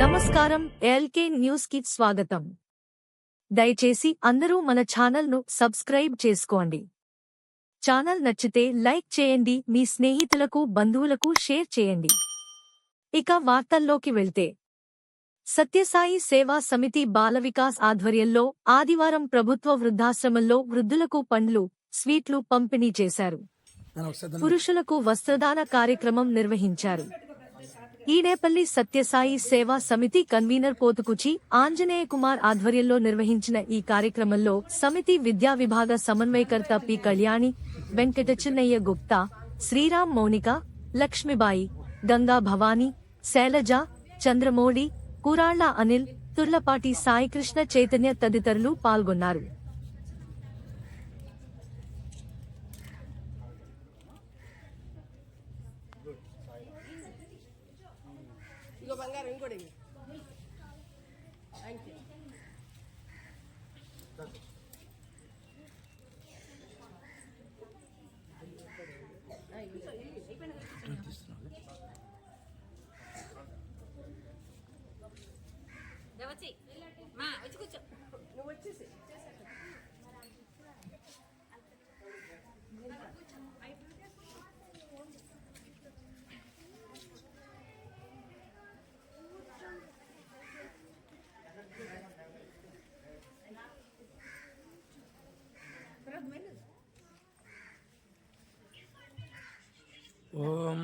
నమస్కారం ఎల్కే న్యూస్కి స్వాగతం. దయచేసి అందరూ మన ఛానల్ను సబ్స్క్రైబ్ చేసుకోండి. ఛానల్ నచ్చితే లైక్ చేయండి మీ స్నేహితులకు బంధువులకు షేర్ చేయండి. ఇక వార్తల్లోకి వెళ్తే. సత్యసాయి సేవా సమితి బాల వికాస్ ఆధ్వర్యంలో ఆదివారం ప్రభుత్వ వృద్ధాశ్రమంలో వృద్ధులకు పండ్లు స్వీట్లు పంపిణీ చేశారు. పురుషులకు వస్త్రదాన కార్యక్రమం నిర్వహించారు. ఈడేపల్లి సత్యసాయి సేవా సమితి కన్వీనర్ పోతుకుచి ఆంజనేయ కుమార్ ఆధ్వర్యంలో నిర్వహించిన ఈ కార్యక్రమంలో సమితి విద్యా విభాగ సమన్వయకర్త పి కళ్యాణి వెంకట చిన్నయ్య గుప్తా శ్రీరామ్ మౌనిక లక్ష్మిబాయి గంగా భవానీ శైలజ చంద్రమౌళి కూరాళ్ళ అనిల్ తుర్లపాటి సాయికృష్ణ చైతన్య తదితరులు పాల్గొన్నారు.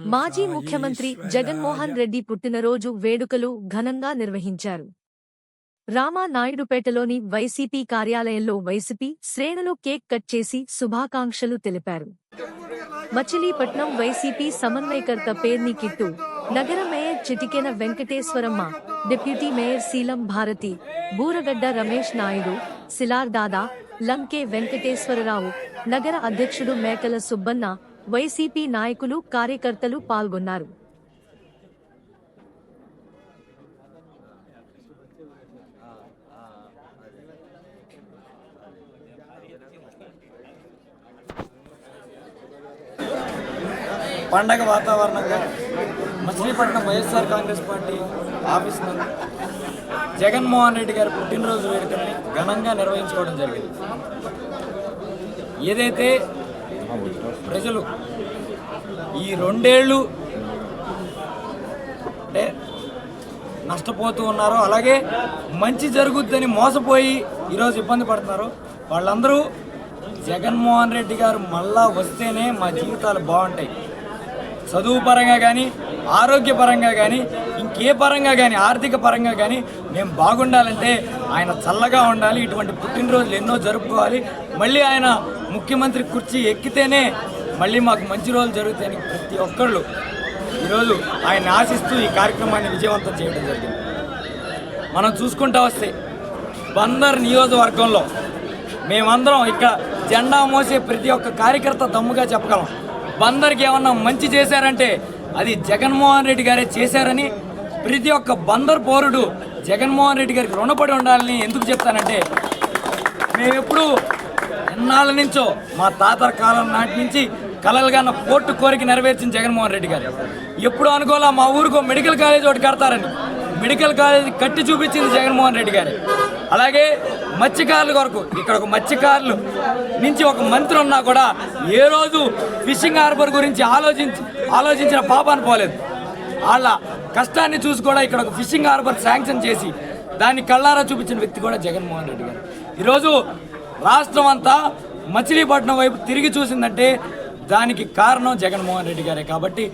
మాజీ ముఖ్యమంత్రి జగన్మోహన్ రెడ్డి పుట్టినరోజు వేడుకలు ఘనంగా నిర్వహించారు. రామానాయుడుపేటలోని వైసీపీ కార్యాలయంలో వైసీపీ శ్రేణులు కేక్ కట్ చేసి శుభాకాంక్షలు తెలిపారు. మచిలీపట్నం వైసీపీ సమన్వయకర్త పేర్ని కిట్టు నగర mayor Chitikena Venkateswaramma deputy mayor Seelam Bharathi Buragadda Ramesh Naidu Silar Dada Lanke Venkateswararao నగర అధ్యక్షుడు మేకల సుబ్బన్న వైసీపీ నాయకులు కార్యకర్తలు పాల్గొన్నారు. పండగ వాతావరణంగా Machilipatnam YSR Congress party office నందు జగన్మోహన్ రెడ్డి గారి పుట్టినరోజు వేడుకని ఘనంగా నిర్వహించుకోవడం జరిగింది. ఏదైతే ప్రజలు ఈ రెండేళ్ళు అంటే నష్టపోతూ ఉన్నారు. అలాగే మంచి జరుగుద్దని మోసపోయి ఈరోజు ఇబ్బంది పడుతున్నారు. వాళ్ళందరూ జగన్మోహన్ రెడ్డి గారు మళ్ళా వస్తేనే మా జీవితాలు బాగుంటాయి. చదువు పరంగా కానీ ఆరోగ్యపరంగా కానీ ఇంకే పరంగా కానీ ఆర్థిక పరంగా కానీ మేము బాగుండాలంటే ఆయన చల్లగా ఉండాలి. ఇటువంటి పుట్టినరోజులు ఎన్నో జరుపుకోవాలి. మళ్ళీ ఆయన ముఖ్యమంత్రి కుర్చీ ఎక్కితేనే మళ్ళీ మాకు మంచి రోజులు జరుగుతాయని ప్రతి ఒక్కళ్ళు ఈరోజు ఆయన ఆశిస్తూ ఈ కార్యక్రమాన్ని విజయవంతం చేయడం జరిగింది. మనం చూసుకుంటా వస్తే బందర్ నియోజకవర్గంలో మేమందరం ఇక్కడ జెండా మోసే ప్రతి ఒక్క కార్యకర్త దమ్ముగా చెప్పగలం. బందర్కి ఏమన్నా మంచి చేశారంటే అది జగన్మోహన్ రెడ్డి గారే చేశారని ప్రతి ఒక్క బందర్ పౌరుడు జగన్మోహన్ రెడ్డి గారికి రుణపడి ఉండాలని ఎందుకు చెప్తానంటే మేము ఎప్పుడు ఎన్నాళ్ళ నుంచో మా తాతల కాలం నాటి నుంచి కలలుగా నా కోర్టు కోరిక నెరవేర్చిన జగన్మోహన్ రెడ్డి గారు. ఎప్పుడు అనుకోలే మా ఊరికి మెడికల్ కాలేజ్ ఒకటి కడతారని మెడికల్ కాలేజ్ కట్టి చూపించింది జగన్మోహన్ రెడ్డి గారు. అలాగే మత్స్యకారుల కొరకు ఇక్కడ ఒక మత్స్యకారులు నుంచి ఒక మంత్రి ఉన్నా కూడా ఏ రోజు ఫిషింగ్ హార్బర్ గురించి ఆలోచించి ఆలోచించిన పాపాన్ని పోలేదు. వాళ్ళ కష్టాన్ని చూసి కూడా ఇక్కడ ఒక ఫిషింగ్ హార్బర్ శాంక్షన్ చేసి దాన్ని కళ్ళారా చూపించిన వ్యక్తి కూడా జగన్మోహన్ రెడ్డి గారు. ఈరోజు రాష్ట్రం అంతా మచిలీపట్నం వైపు తిరిగి చూసిందంటే దానికి కారణం జగన్మోహన్ రెడ్డి గారే. కాబట్టి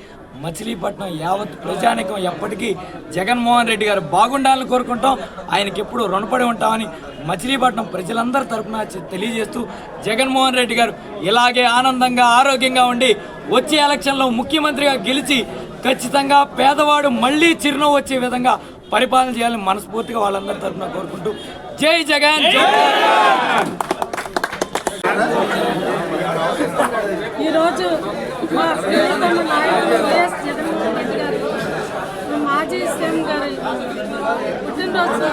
మచిలీపట్నం యావత్ ప్రజానికం ఎప్పటికీ జగన్మోహన్ రెడ్డి గారు బాగుండాలని కోరుకుంటాం. ఆయనకి ఎప్పుడు రుణపడి ఉంటామని మచిలీపట్నం ప్రజలందరి తరపున తెలియజేస్తూ జగన్మోహన్ రెడ్డి గారు ఇలాగే ఆనందంగా ఆరోగ్యంగా ఉండి వచ్చే ఎలక్షన్లో ముఖ్యమంత్రిగా గెలిచి ఖచ్చితంగా పేదవాడు మళ్ళీ చిరునవ్వు వచ్చే విధంగా పరిపాలన చేయాలని మనస్ఫూర్తిగా వాళ్ళందరి తరపున కోరుకుంటూ జై జగన్ జై ఈరోజు మా ప్రియతమ నాయకుడు వైఎస్ జగన్మోహన్ రెడ్డి గారు మా మాజీ సీఎం గారి పుట్టినరోజు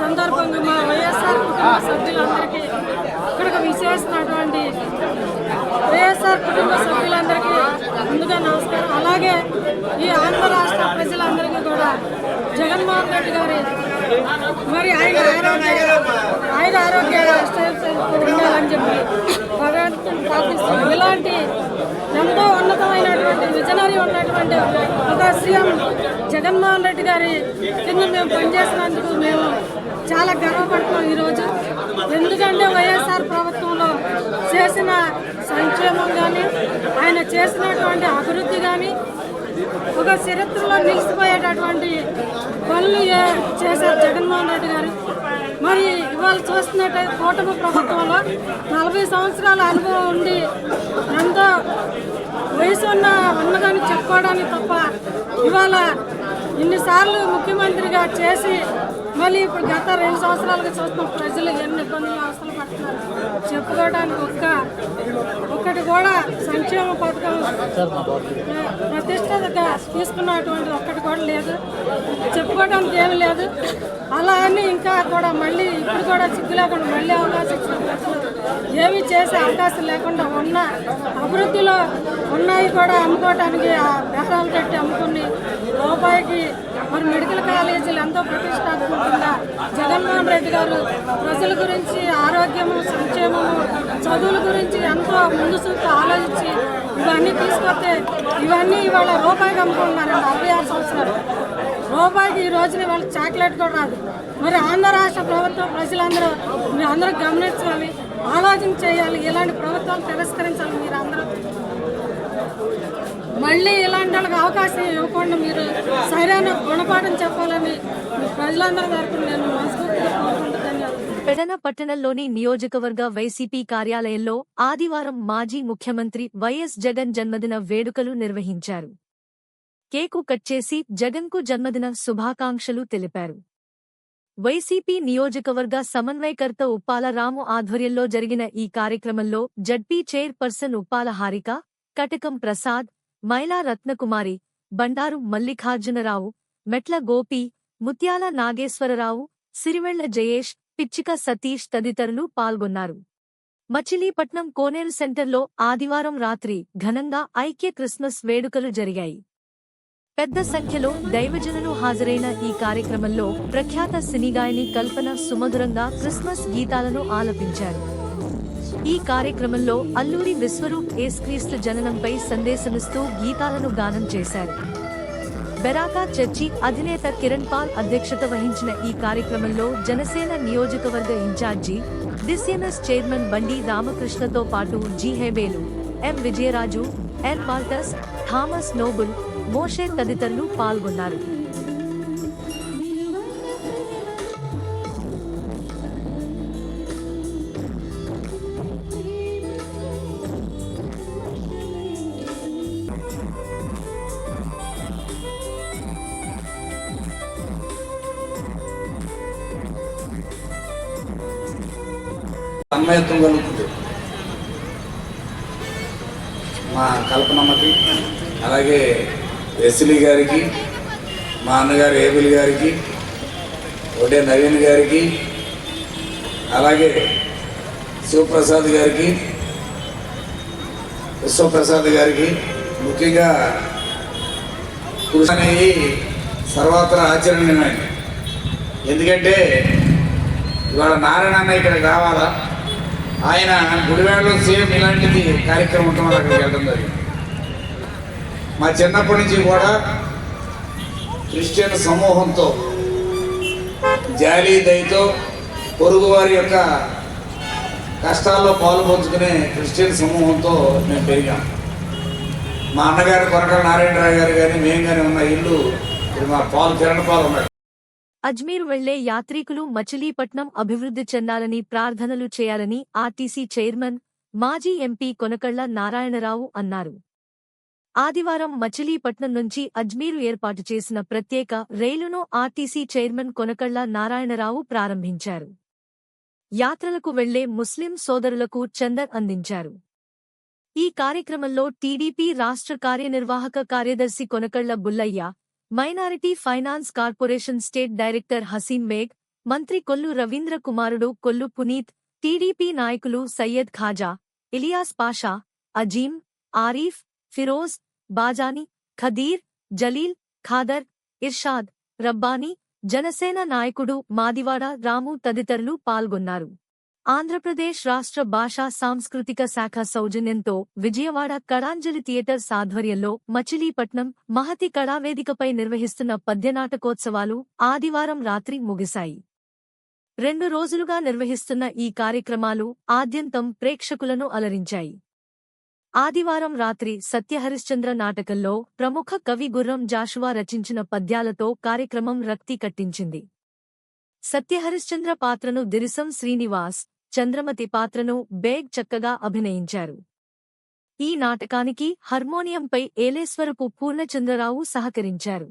సందర్భంగా మా వైఎస్ఆర్ కుటుంబ సభ్యులందరికీ ఇక్కడికి విశేషమైనటువంటి వైఎస్ఆర్ కుటుంబ సభ్యులందరికీ ముందుగా నమస్కారం. అలాగే ఈ ఆంధ్ర రాష్ట్ర ప్రజలందరికీ కూడా జగన్మోహన్ రెడ్డి గారి మరి ఆయన ఆరోగ్య ఆయన ఆరోగ్య అష్టైశ్వర్యాలతో ప్రభుత్వం చెప్పి ఇలాంటి ఎంతో ఉన్నతమైనటువంటి విజనరీ ఉన్నటువంటి ఒక సీఎం జగన్మోహన్ రెడ్డి గారి కింద మేము పనిచేసినందుకు మేము చాలా గర్వపడుతున్నాం ఈరోజు. ఎందుకంటే వైఎస్ఆర్ ప్రభుత్వంలో చేసిన సంక్షేమం కానీ ఆయన చేసినటువంటి అభివృద్ధి కానీ ఒక చరిత్రలో నిలిచిపోయేటటువంటి పనులు ఏ- చేశారు జగన్మోహన్ రెడ్డి గారు? మరి ఇవాళ చూస్తున్నట్టయితే కూటమి ప్రభుత్వంలో నలభై సంవత్సరాల అనుభవం ఉండి ఎంతో వయసు ఉన్న ఉన్నదని చెప్పుకోవడానికి తప్ప ఇవాళ ఇన్నిసార్లు ముఖ్యమంత్రిగా చేసి మళ్ళీ ఇప్పుడు గత రెండు సంవత్సరాలుగా చూస్తున్నాం ప్రజలు ఎన్ని ఇబ్బందులు అవసరం పడుతున్నారు. చెప్పుకోవడానికి ఒక్క ఒక్కటి కూడా సంక్షేమ పథకం ప్ర- ప్రతిష్టగా తీసుకున్నటువంటి ఒక్కటి కూడా లేదు. చెప్పుకోవడానికి ఏమీ లేదు. అలా అని ఇంకా కూడా మళ్ళీ ఇప్పుడు కూడా సిగ్గు లేకుండా మళ్ళీ అవకాశం ఇచ్చిన ప్రజలు చేసే అవకాశం లేకుండా ఉన్న అభివృద్ధిలో ఉన్నాయి కూడా అమ్ముకోవటానికి ఆ బేరాలు కట్టి అమ్ముకుని రూపాయికి మరి మెడికల్ కాలేజీలు ఎంతో ప్రతిష్టాత్మకంగా జగన్మోహన్ రెడ్డి గారు ప్రజల గురించి ఆరోగ్యము సంక్షేమము చదువుల గురించి ఎంతో ముందు చూపు ఆలోచించి ఇవన్నీ తీసుకొస్తే ఇవన్నీ ఇవాళ రూపాయికి అమ్ముకుంటున్నారండి అరవై ఆరు సంవత్సరాలు. రూపాయికి ఈ రోజున ఇవాళ చాక్లెట్ కూడా రాదు. మరి ఆంధ్ర రాష్ట్ర ప్రభుత్వం ప్రజలందరూ మీరు అందరూ గమనించాలి ఆలోచన చేయాలి ఇలాంటి ప్రభుత్వాలు తిరస్కరించాలి మీరు అందరూ మళ్ళీ ఇలాంటి వాళ్ళకి అవకాశం ఇవ్వకుండా మీరు సరైన గుణపాఠం చెప్పాలని మీ ప్రజలందరి తరపున నేను మనస్ఫూర్తిగా కోరుకుంటూ పెడన పట్టణంలోని నియోజకవర్గ వైసీపీ కార్యాలయంలో ఆదివారం మాజీ ముఖ్యమంత్రి వైఎస్ జగన్ జన్మదిన వేడుకలు నిర్వహించారు. కేకు కట్ చేసి జగన్కు జన్మదిన శుభాకాంక్షలు తెలిపారు. వైసీపీ నియోజకవర్గ సమన్వయకర్త ఉప్పాల రాము ఆధ్వర్యంలో జరిగిన ఈ కార్యక్రమంలో జడ్పీ చైర్పర్సన్ ఉప్పాల హారిక కటకం ప్రసాద్ మైలా రత్నకుమారి బండారు మల్లికార్జునరావు మెట్ల గోపి ముత్యాల నాగేశ్వరరావు సిరివెళ్ళ జయేష్ పిచ్చిక సతీష్ తదితరులు పాల్గొన్నారు. మచిలీపట్నం కోనేరు సెంటర్లో ఆదివారం రాత్రి ఘనంగా ఐక్య క్రిస్మస్ వేడుకలు జరిగాయి. పెద్ద సంఖ్యలో దైవజనులు హాజరైన ఈ కార్యక్రమంలో ప్రఖ్యాత సినీగాయని కల్పన సుమధురంగా క్రిస్మస్ గీతాలను ఆలపించారు. ఈ కార్యక్రమంలో అల్లూరి విశ్వరూప్ ఏస్క్రీస్తు జననంపై సందేశమిస్తూ గీతాలను గానం చేశారు. బెరాకా చర్చి అధినేత కిరణ్ పాల్ అధ్యక్షత వహించిన ఈ కార్యక్రమంలో జనసేన నియోజకవర్గ ఇన్ఛార్జి డిసిఎన్ఎస్ చైర్మన్ బండి రామకృష్ణతో పాటు G Hebelu M Vijayaraju N Malthus Thomas Noble Moshe తదితరులు పాల్గొన్నారు. తన్మయత్వం కలుగుతుంది. మా కల్పనమ్మకి అలాగే ఎస్లీ గారికి మా అన్నగారు ఏబిల్ గారికి ఒడే నవీన్ గారికి అలాగే శివప్రసాద్ గారికి విశ్వప్రసాద్ గారికి ముఖ్యంగా కృషి అనేది సర్వత్రా ఆచరణీయమైనది. ఎందుకంటే ఇవాళ నారాయణ అన్న ఇక్కడ రావాలా? ఆయన గుడివాడలో సేమ్ ఇలాంటిది కార్యక్రమం ఉండడం అక్కడికి వెళ్ళడం జరిగింది. మా చిన్నప్పటి నుంచి కూడా క్రిస్టియన్ సమూహంతో జాలి దయతో పొరుగువారి యొక్క కష్టాల్లో పాలు పంచుకునే క్రిస్టియన్ సమూహంతో మేము పెరిగాం. మా అన్నగారు కొరకల నారాయణరావు గారు కానీ మేము కానీ ఉన్న ఇల్లు ఇప్పుడు మా పాలు కిరణ్ పాలు ఉన్నాడు అజ్మీర్ వెళ్ళే యాత్రికులు మచిలీపట్నం అభివృద్ధి చెందాలని ప్రార్థనలు చేయాలని ఆర్టీసీ చైర్మన్ మాజీ ఎంపీ కొనకళ్ళ నారాయణరావు అన్నారు. ఆదివారం మచిలీపట్నం నుంచి అజ్మీరు ఏర్పాటు చేసిన ప్రత్యేక రైలును ఆర్టీసీ చైర్మన్ కొనకళ్ళ నారాయణరావు ప్రారంభించారు. యాత్రలకు వెళ్ళే ముస్లిం సోదరులకు చందర్ అందించారు. ఈ కార్యక్రమంలో టీడీపీ రాష్ట్ర కార్యనిర్వాహక కార్యదర్శి Konakalla Bullayya minority finance corporation state director Haseen Baig మంత్రి కొల్లు రవీంద్ర కుమారుడు కొల్లు పునీత్ టీడీపీ నాయకులు సయ్యద్ ఖాజా ఇలియాస్ పాషా అజీం ఆరీఫ్ ఫిరోజ్ బాజాని ఖదీర్ జలీల్ ఖాదర్ ఇర్షాద్ రబ్బానీ జనసేన నాయకుడు మాదివాడ రాము తదితరులు పాల్గొన్నారు. ఆంధ్రప్రదేశ్ రాష్ట్ర భాషా సాంస్కృతిక శాఖ సౌజన్యంతో విజయవాడ కళాంజలి థియేటర్ సాధ్వర్యంలో మచిలీపట్నం మహతి కళావేదికపై నిర్వహిస్తున్న పద్యనాటకోత్సవాలు ఆదివారం రాత్రి ముగిశాయి. రెండు రోజులుగా నిర్వహిస్తున్న ఈ కార్యక్రమాలు ఆద్యంతం ప్రేక్షకులను అలరించాయి. ఆదివారం రాత్రి సత్యహరిశ్చంద్ర నాటకంలో ప్రముఖ కవి గుర్రం జాషువా రచించిన పద్యాలతో కార్యక్రమం రక్తి కట్టించింది. సత్యహరిశ్చంద్ర పాత్రను దిరిసం శ్రీనివాస్ చంద్రమతి పాత్రను బేగ్ చక్కగా అభినయించారు. ఈ నాటకానికి హార్మోనియంపై ఏలేశ్వరపు పూర్ణచంద్రరావు సహకరించారు.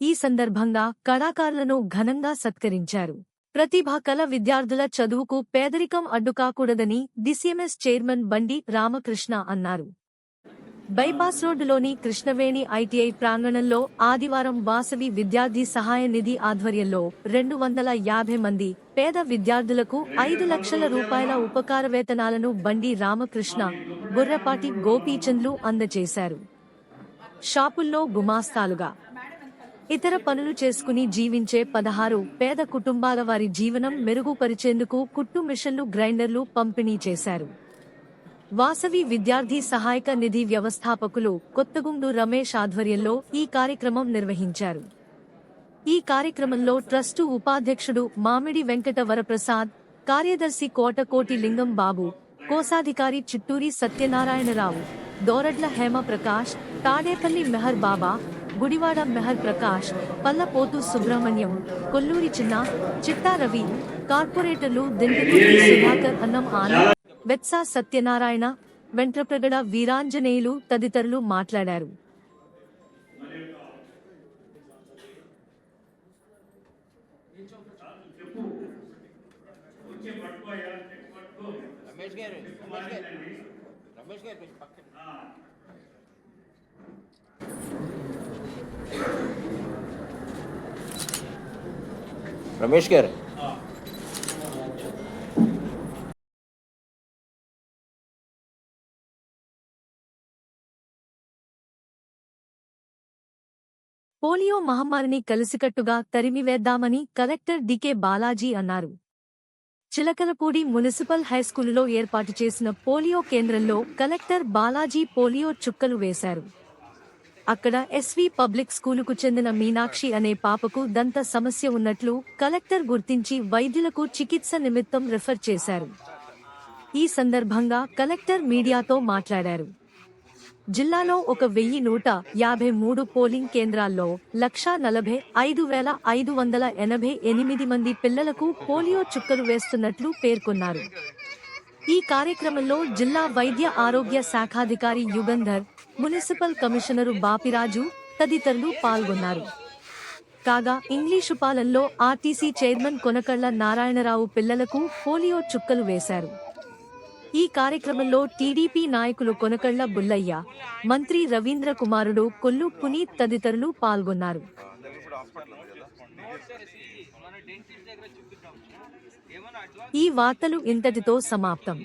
ఈ సందర్భంగా కళాకారులను ఘనంగా సత్కరించారు. ప్రతిభా కళ విద్యార్థుల చదువుకు పేదరికం అడ్డుకాకూడదని డిసిఎంఎస్ చైర్మన్ బండి రామకృష్ణ అన్నారు. బైపాస్ రోడ్డులోని కృష్ణవేణి ఐటీఐ ప్రాంగణంలో ఆదివారం వాసవి విద్యార్థి సహాయ నిధి ఆధ్వర్యంలో రెండు వందల యాభై మంది పేద విద్యార్థులకు ఐదు లక్షల రూపాయల ఉపకార వేతనాలను బండి రామకృష్ణ బుర్రపాటి గోపీచంద్లు అందజేశారు. షాపుల్లో గుమాస్తాలుగా. ఇతర పనులు చేసుకుని జీవించే పదహారు పేద కుటుంబాల వారి జీవనం మెరుగుపరిచేందుకు కుట్టు మిషన్లు గ్రైండర్లు పంపిణీ చేశారు. వాసవి విద్యార్థి సహాయక నిధి వ్యవస్థాపకులు కొత్తగుండు రమేష్ ఆధ్వర్యంలో ఈ కార్యక్రమం నిర్వహించారు. ఈ కార్యక్రమంలో ట్రస్టు ఉపాధ్యక్షుడు మామిడి వెంకట వరప్రసాద్ కార్యదర్శి కోటకోటి లింగం బాబు కోశాధికారి చిట్టూరి సత్యనారాయణరావు దోరడ్ల హేమ ప్రకాష్ తాడేపల్లి మెహర్ బాబా గుడివాడ మెహర్ ప్రకాష్ పల్లపోతు సుబ్రహ్మణ్యం కొల్లూరి చిన్న చిట్టా రవి కార్పొరేటర్లు దిండకూరి సుధాకర్ అన్నం ఆనంద్ వెత్సా సత్యనారాయణ వెంట్రప్రగడ వీరాంజనేయులు తదితరులు మాట్లాడారు. రమేష్ గారు. రమేష్ గారు రమేష్ గారు పోలియో మహమ్మారిని కలిసికట్టుగా తరిమివేద్దామని కలెక్టర్ డికే బాలాజీ అన్నారు. చిలకలపూడి మున్సిపల్ హైస్కూలులో ఏర్పాటు చేసిన పోలియో కేంద్రంలో కలెక్టర్ బాలాజీ పోలియో చుక్కలు వేశారు. అక్కడ ఎస్వి పబ్లిక్ స్కూలుకు చెందిన మీనాక్షి అనే పాపకు దంత సమస్య ఉన్నట్లు కలెక్టర్ గుర్తించి వైద్యులకు చికిత్స నిమిత్తం రిఫర్ చేశారు. ఈ సందర్భంగా కలెక్టర్ మీడియాతో మాట్లాడారు. జిల్లాలో ఒక వెయ్యి నూట యాభై మూడు పోలింగ్ కేంద్రాల్లో లక్షా నలభై ఐదు వేల ఐదు వందల ఎనభై ఎనిమిది మంది పిల్లలకు పోలియో చుక్కలు వేస్తున్నట్లు పేర్కొన్నారు. ఈ కార్యక్రమంలో జిల్లా వైద్య ఆరోగ్య శాఖాధికారి యుగంధర్ మున్సిపల్ కమిషనరు బాపిరాజు తదితరులు పాల్గొన్నారు. కాగా ఇంగ్లీషు పాలనలో ఆర్టీసీ చైర్మన్ కొనకళ్ళ నారాయణరావు పిల్లలకు పోలియో చుక్కలు వేశారు. ఈ కార్యక్రమంలో టీడీపీ నాయకులు కొనకళ్ళ బుల్లయ్య మంత్రి రవీంద్ర కుమారుడు కొల్లు పునీత్ తదితరులు పాల్గొన్నారు. ఈ వార్తలు ఇంతటితో సమాప్తం.